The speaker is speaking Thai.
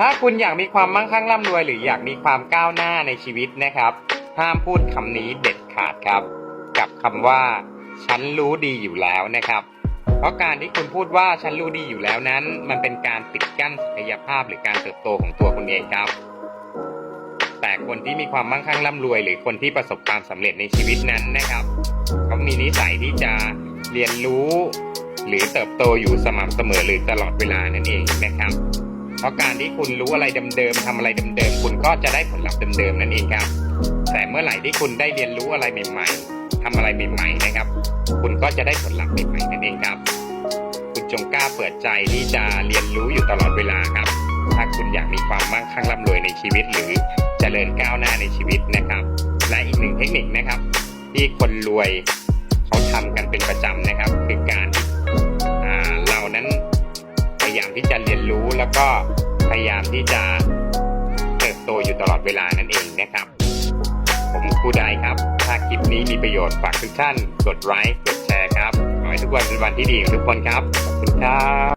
ถ้าคุณอยากมีความมั่งคั่งร่ำรวย หรืออยากมีความก้าวหน้าในชีวิตนะครับ ห้ามพูดคำนี้เด็ดขาดครับ กับคำว่า ฉันรู้ดีอยู่แล้วนะครับ เพราะการที่คุณพูดว่าฉันรู้ดีอยู่แล้วนั้น มันเป็นการปิดกั้นศักยภาพหรือการเติบโตของตัวคุณเองครับ แต่คนที่มีความมั่งคั่งร่ำรวย หรือคนที่ประสบความสำเร็จในชีวิตนั้นนะครับเขามีนิสัยที่จะเรียนรู้ หรือเติบโตอยู่สม่ำเสมอหรือตลอดเวลานั่นเองนะครับ ราะการที่คุณรู้อะไรเดิมๆทำอะไรเดิมๆคุณก็จะได้ผลลัพธ์เดิมๆนั่นเองครับ แต่เมื่อไหร่ที่คุณได้เรียนรู้อะไรใหม่ๆทำอะไรใหม่ๆนะครับ คุณก็จะได้ผลลัพธ์ใหม่ๆนั่นเองครับ คุณจงกล้าเปิดใจที่จะเรียนรู้อยู่ตลอดเวลาครับ ถ้าคุณอยากมีความมั่งคั่งร่ำรวยในชีวิต หรือเจริญก้าวหน้าในชีวิตนะครับ และอีกหนึ่งเทคนิคนะครับ ที่คนรวยเขาทำกันเป็นประจำนะ ที่จะเรียนรู้แล้วก็พยายามที่จะเติบโตอยู่ตลอดเวลานั่นเองนะครับ ผมครูไดครับ ถ้าคลิปนี้มีประโยชน์ฝากทุกท่าน กดไลค์กดแชร์ครับขอให้ทุกวันเป็นวันที่ดีของทุกคนครับขอบคุณครับ